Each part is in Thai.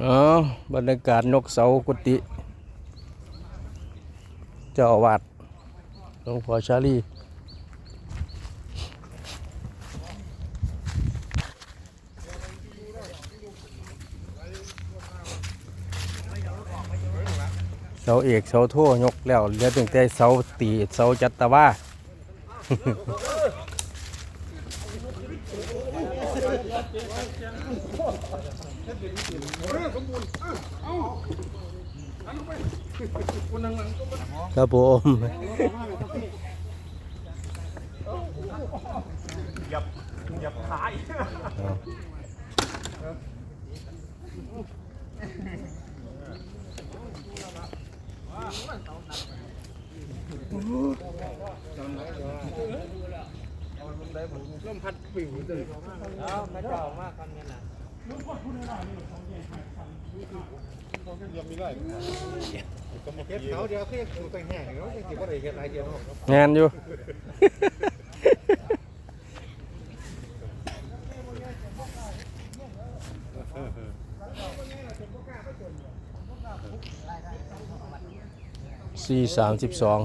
อ๋อบรรยากาศนกเสากุฏิเจ้าอาวาสหลวงพ่อชาลีเสาเอกเสาโทยกแล้วเหลือตั้งแต่เสาตีเสาจัตตาวา ครับผมอย่าขายลมพัดปิวเลยเอาพระเจ้ามากกันเนี่ยนะยังมีไร เฮ็ดเขาเดียวคืออยู่แต่แห้งเนาะจริงๆบ่ได้เฮ็ดหลายเดียวเนาะงานอยู่ สี่สามสิบสอง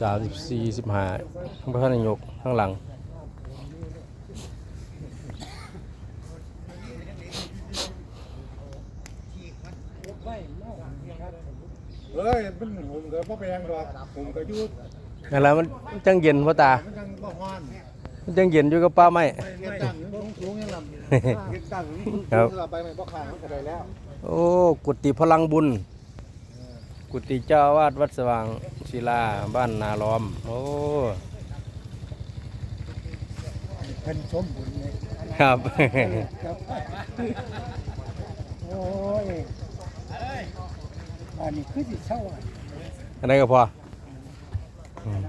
สามสิบสี่สิบห้าข้างพระนายกข้างหลัง เอ้ยมันผมก็ บ่แพงดอกผมก็อยู่นั่นแหละมันมันจังเย็นพ่อตา มันยังบ่ฮ้อนมันจังเย็นอยู่กับป้าไม้เฮ็ดตั้งสูงสูงยังลำเฮ็ดตั้งสูงครับ เราไปไม่บ่ข้างมันก็ได้แล้วโอ้กุฏิพลังบุญ กุฏิเจ้าอาวาดวัดสว่างศิลาบ้านนาล้อม โอ้เพิ่นสมบุญเลยครับ ครับโอ้ยอันนี้คือสิเศร้าอะ อะไรก็พออืม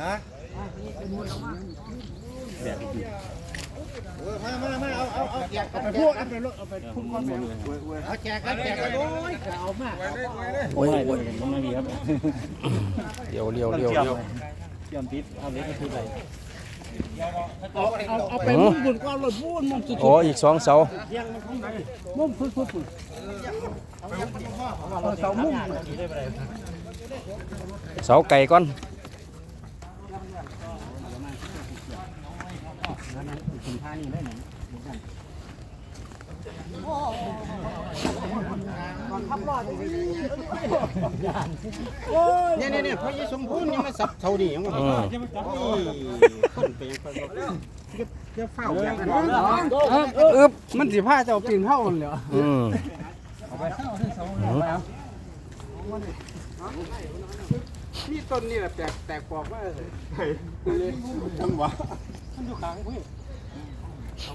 ฮะมามามาเอาเอาเอาแจกเอาไปพวกเอาไปรถเอาไปพุ่งก้อนแมวเอาแจกกันแจกกันโอ้ยเอามาโอ้ยโอ้ยเลี้ยวเลี้ยวเลี้ยวเลี้ยวเยี่ยมติดเอาเล็กคืออะไร เอาเอาเอาไปมุ่งบุญก้อนรถมุ่งมุ่งสุดโอ้อีกสองเสามุ่งพุ่งพุ่งพุ่งเอาเสามุ่งเสาไก่ก่อนคุณท่านี่ได้ไหม เนี่ยเนี่ยเนี่ยพระยซูสมพูนยังมาสับเท่านี้ยังมาอืมคนเป็นคนจะเฝ้าอย่างนั้นอึบมันสิผ้าเจ้าปีนเท่าเลยอืมนี่ต้นนี่แหละแตกแตกปอกว่าจังหวะมันอยู่ขางพี่ เอา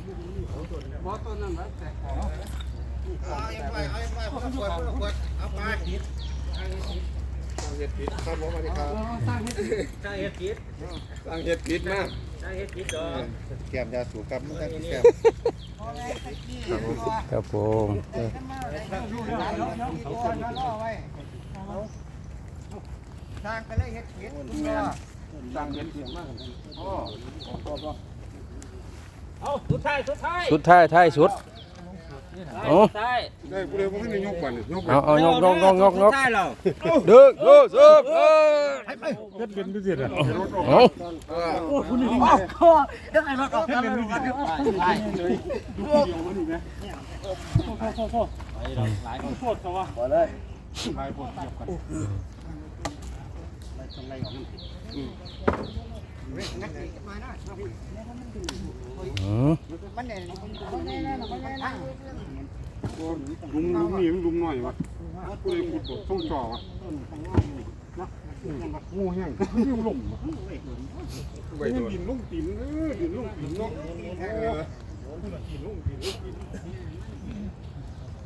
ไปเอาไปเอาไปเอาไปเห็ดผิดครับผมสวัสดีครับสร้างเฮ็ดติดสร้างเห็ดผิดมากสร้างเฮ็ดติดเด้อแก้มยาสูบครับมันแก้มครับผมสร้างไปเลยเห็ดผิดสร้างเห็ดผิดมากโอ้ เอาสุดท้ายสุดท้ายสุดท้ายท้ายสุด เอา สุดท้ายได้กูเลยผมไม่ได้ยกบันยกเอาเอายกยกยกยกยสุกดท้ายแล้วดึงโอ้เสิร์ฟเออเฮ็ดเป็นพิเศษอะเอาหลายคนลายปวดเกี่ยวกันอืมลุมลุมนี่มันลุมหน่อยวะกูเลยขุดบทส่งจ่อวะงูแห้งยิ่งล่มวะมันดินลุ่มตีนเออดินลุ่มตีนเนาะ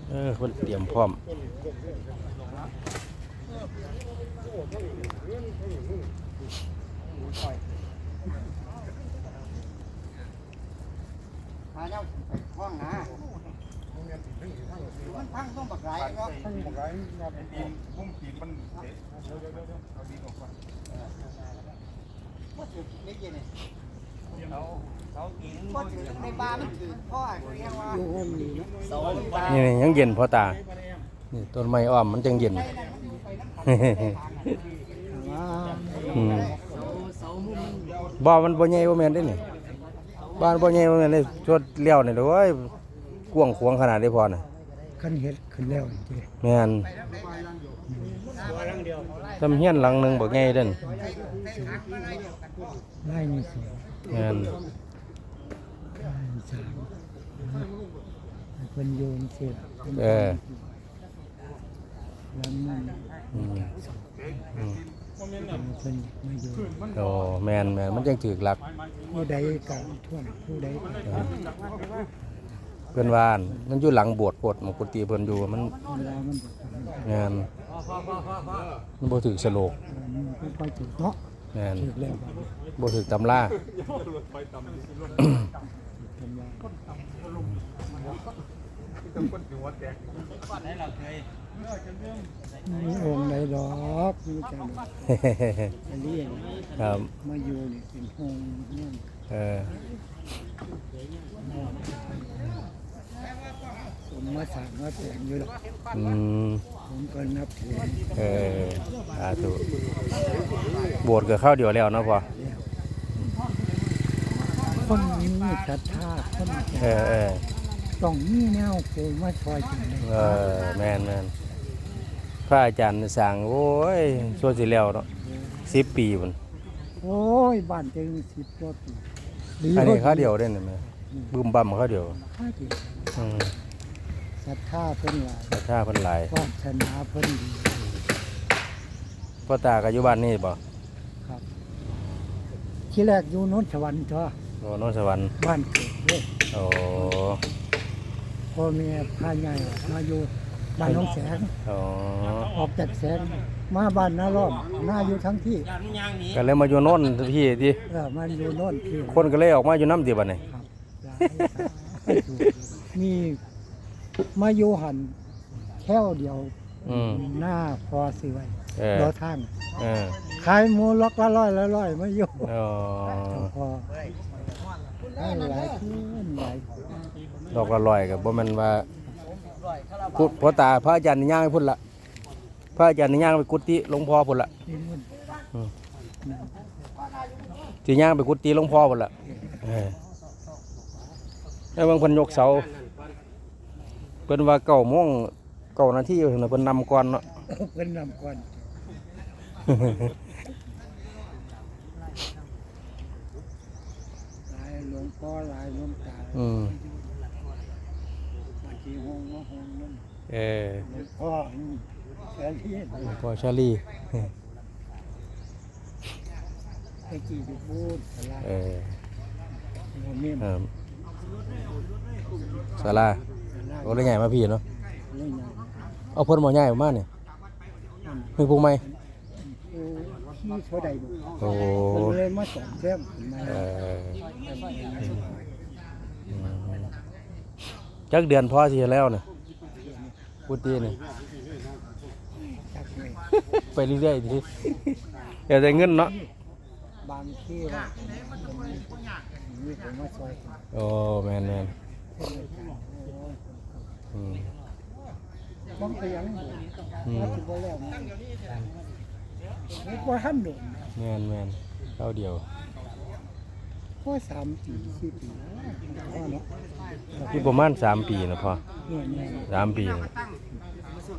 เออคนเตรียมพร้อมโอ้ย หาเจ้าห้องนะมันพังต้องบักไรเนาะทั้งหมดไรงานตีนลุ่มตีนมันเดี๋ยวเดี๋ยวเดี๋ยวเอาดินออกก่อนว่าสุดนี่เย็นนี่เนี่นี่ยังเย็นพอตานี่ต้นไม้อ้อมมันจังเย็นอืม บ่มันบ่ใหญ่บ่แม่นเด้นี่บ้านบ่ใหญ่บ่แม่นเลยชดเลี้ยวนี่เด้อเว้ยกว้างขวางขนาดนี้พอน่ะขั้นเฮ็ดขึ้นแล้วจริงแม่นทำเฮียนหลังหนึงบ่ใหญ่เด้นๆไล่นี่สิแม่นไล่สามให้เพิ่นโยนเสร็จเออ แล้วมัน อืมอืม เพิ่นไม่โยนโอ้แม่นแม่นมันจังถูกหลักผู้ใดก็ท่วนผู้ใดก็เออเพิ่นว่าอั่นมันอยู่หลังโบสถ์โบสถ์มันกุฏิเพิ่นอยู่มันเวลามันบ่ทันแม่นมันบ่ถูกสโลกมันบ่ค่อยถูกเนาะแม่นถูกแล้วบัดนี้บ่ถูกตำราทำลาย มีองค์ใดดอกมีแต่อันนี้ครับมาอยู่นี่เป็นห้องเนี่ยเออผมมาสั่งมาแต่งอยู่หรอกอืมผมก็นับถือเออสาธุโบสถ์ก็เข้าเดียวแล้วเนาะพ่อคนนี้ศรัทธาคนเออเออต้องมีแนวโกมาช่วยจังได๋เออแม่นแม่น พระอาจารย์สั่งโอ้ยชั่วสิแล้วเนาะ10ปีพุ่นโอ้ยบ้านเจง10กว่าปีดีอันนี้เข้าเดียวเด้นี่แม่บึมบั่มเข้าเดียวค่าเดียวอืมศรัทธาเพิ่นหลายราคาเพิ่นหลายวาสนาเพิ่นดีพ่อตาก็อยู่บ้านนี่บ่ครับที่แรกอยู่โนนสวรรค์จ้ะโอ้นนสวรรค์บ้านเกิดเด้อโอ้พ่อแม่พาใหญ่มาอยู่ บ้านหน้องแสงโอ้ออกจากแสงมาบ้านนาล้อมหน้าอยู่ทั้งที่ก็เลยมาอยู่โน่นพี่ติเออมันอยู่โน่นที่คนก็เลยออกมาอยู่น้ำติบัดนี้ครับหลายสายมีมาอยู่หันแค่วเดียวอืมหน้าพอสิไว้เออรอทางเออขายหมูล็อกละร้อยละร้อยมาอยู่อ๋อพอให้หลายขึ้นหลายดอกละลอยกับบ่แม่นว่า พุทธพ่อตาพระอาจารย์นี่ย่างไปพุ่นละพระอาจารย์นี่ย่างไปกุฏิหลวงพ่อพุ่นละนี่มันสิย่างไปกุฏิหลวงพ่อพุ่นละเออแล้วบางเพิ่นยกเสาเพิ่นว่าเก้าโมงเก้านาทีเพิ่นน่ะเพิ่นนำก่อนเนาะ เพิ่นนำก่อนหลายหลวงพ่อหลายหลวงตา อืม บางทีห้องมาห้องนั่นเออหลวงพ่อแสนที่หลวงพ่อชาลีตะกี้อยู่พูดสลาเออโมเมียมครับศาลาสลาโอ้เลยใหญ่มาพี่เนาะเล่นยังเอาเพิ่นบ่ใหญ่มาเนี่ยมีผู้ใหม่กูขี้เท่าใดบุโอ้มันเลยมาสอนแซมขึ้นมาเอออืม จักเดือนพอสิแล้วเนี่ยพุทธีนี่จักเลยไปเรื่อยๆทีเดี๋ยวได้เงินเนาะบางที่ว่ามีผมมาช่วยโอ้แมนแมนอืมบางไปยังอืมมาถึงบ่แล้วไม่กว่าท่านโดนแมนแมนเข้าเดียว ก็สามปีสี่ปีพ่อเนาะที่ประมาณสามปีนะพอเนี่ยเนี่ยสามปีนะ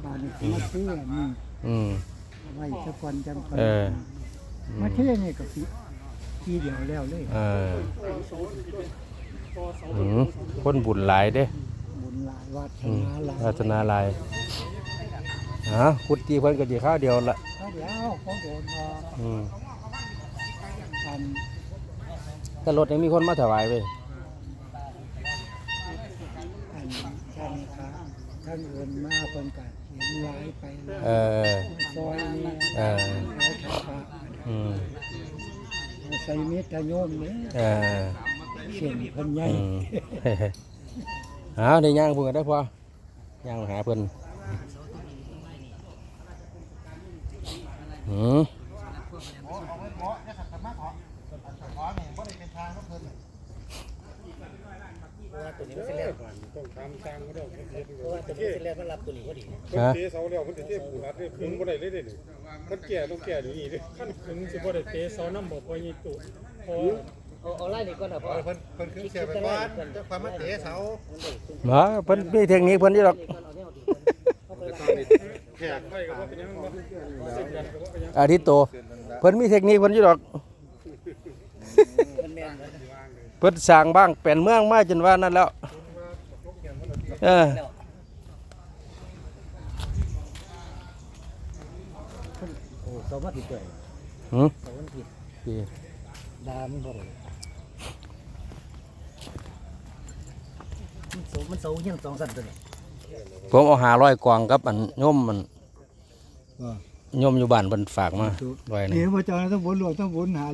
บานนี้มาเที่ยวนี่อืม ไว้สักวันจังไปเออ มาเที่ยวนี่ก็ปีปีเดียวแล้วเลยเอออืมคนบุญหลายเด้บุญหลายวาสอืมนาหลายราชนาหลายฮะพุทธีเพิ่นก็สิข้าวเดียวละเอาเดี๋ยวเขาโดนมาอืม ทำ ถ้ารถยังมีคนมาถวายเว้ยอันท่านครับท่านเอินมาเพิ่นก็เห็นหลายไปแล้วเออ ซอยนี่เออหลายทักษะอืมใส่เม็ดตะโยมนี่เออเส้นเพิ่นใหญ่อืมหาได้ย่างเพิ่นก็ได้พอย่างหาเพิ่นหืมางของเพิ่นน่ะ เพราะว่าตัวนี้มันเส้นเลือดต้องทำสร้างเขาเด้เฮ็ดเพราะว่าตัวนี้มันเส้นเลือดมันรับตัวนี้พอดีเพิ่นเทเสาแล้วเพิ่นสิเทปูรัดเด้ขึงบ่ได้เลยเด้นี่มันแก่ต้องแก่อยู่นี่เด้ขั้นถึงสิบ่ได้เตะเสาน้ำบ่พอยี่ตุพราะเอาเอาไล่นี่ก่อนนะพอเพิ่นเพิ่นคือเสียไปก่อนจะความมาเตะเสามาเพิ่นมีเทคนิคเพิ่นอยู่ดอก แขกไผก็บ่เป็นหยังบ่สึกกันก็บ่เป็นหยังอาทิตย์โตเพิ่นมีเทคนิคเพิ่นอยู่ดอก เพิ่นสร้างบ้างแปลนเมืองมาจนว่านั่นแล้ว เออโอ้เสามาผิดเลยหืมเสามันผิดดีดามันบ่ได้มันเสามันเสาเฮียงสองสั่นตัวนี้ผมเอาหาร้อยกวางกับอันโยมมันโยมอยู่บ้านเพิ่นฝากมาไว้นี่เดี๋ยวมาจอต้องวนหลวงต้องวนหา